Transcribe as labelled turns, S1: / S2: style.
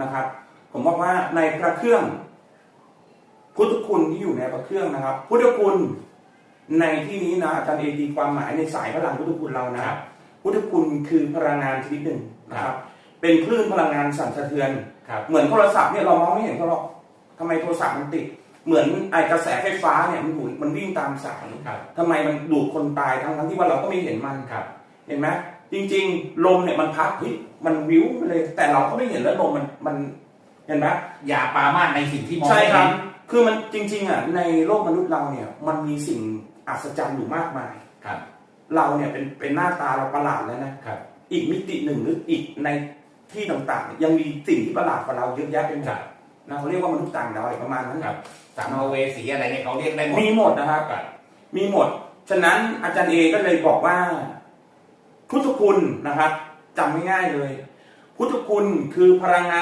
S1: นะครับ ผมบอกว่าในพระเครื่อง พุทธคุณที่อยู่ในพระเครื่องนะครับ พุทธคุณในที่นี้นะอาจารย์เอตีความหมายในสายพลังพุทธคุณเรานะครับพุทธคุณคือพลังงานชนิดหนึ่งนะครับ เป็นคลื่นพลังงานสั่นสะเทือน
S2: ครับ
S1: เหมือนโทรศัพท์เนี่ยเรามองไม่เห็นเขาหรอกทำไมโทรศัพท์มันติด เหมือนไอกระแสไฟฟ้าเนี่ยมันหมุนมันวิ่งตามสาย
S2: ครับ
S1: ทำไมมันดูดคนตายทั้งทั้งที่ว่าเราก็ไม่เห็นมัน
S2: ครับ
S1: เห็นไหมจริง ๆ ลมเนี่ยมันพัดเฮ้ยมันวิวไปเลย แต่เราก็ไม่เห็นแล้วลมมันมันเห็นไหม
S2: อย่าปรามาสในสิ่งที่มอง
S1: ใช่
S2: ไม่
S1: ครั
S2: เห็
S1: บ
S2: น
S1: คือมันจริง ๆอะในโลกมนุษย์เราเนี่ย มันมีสิ่งอัศจรรย์อยู่มากมาย
S2: ครับ
S1: เราเนี่ยเป็นเป็นหน้าตาเราประหลาดแล้วนะ
S2: ครับ
S1: อีกมิติหนึ่งหรืออีกในที่ต่างๆเนี่ยยังมีสิ่งที่ประหลาดกว่าเราเยอะแยะไปหม
S2: ครั
S1: ด
S2: บ
S1: นะเขาเรียกว่ามนุษย์ต่างดาวอะไรประมาณนั้น
S2: ครับสัมภเวสีอะไรเนี่ยเขาเรียกได้หมด
S1: มีหมดนะครับ
S2: ครับ
S1: มีหมด ฉะนั้นอาจารย์เอก็เลยบอกว่า พุทธคุณนะครับจำง่ายๆเลย พุทธคุณคือพลังงาน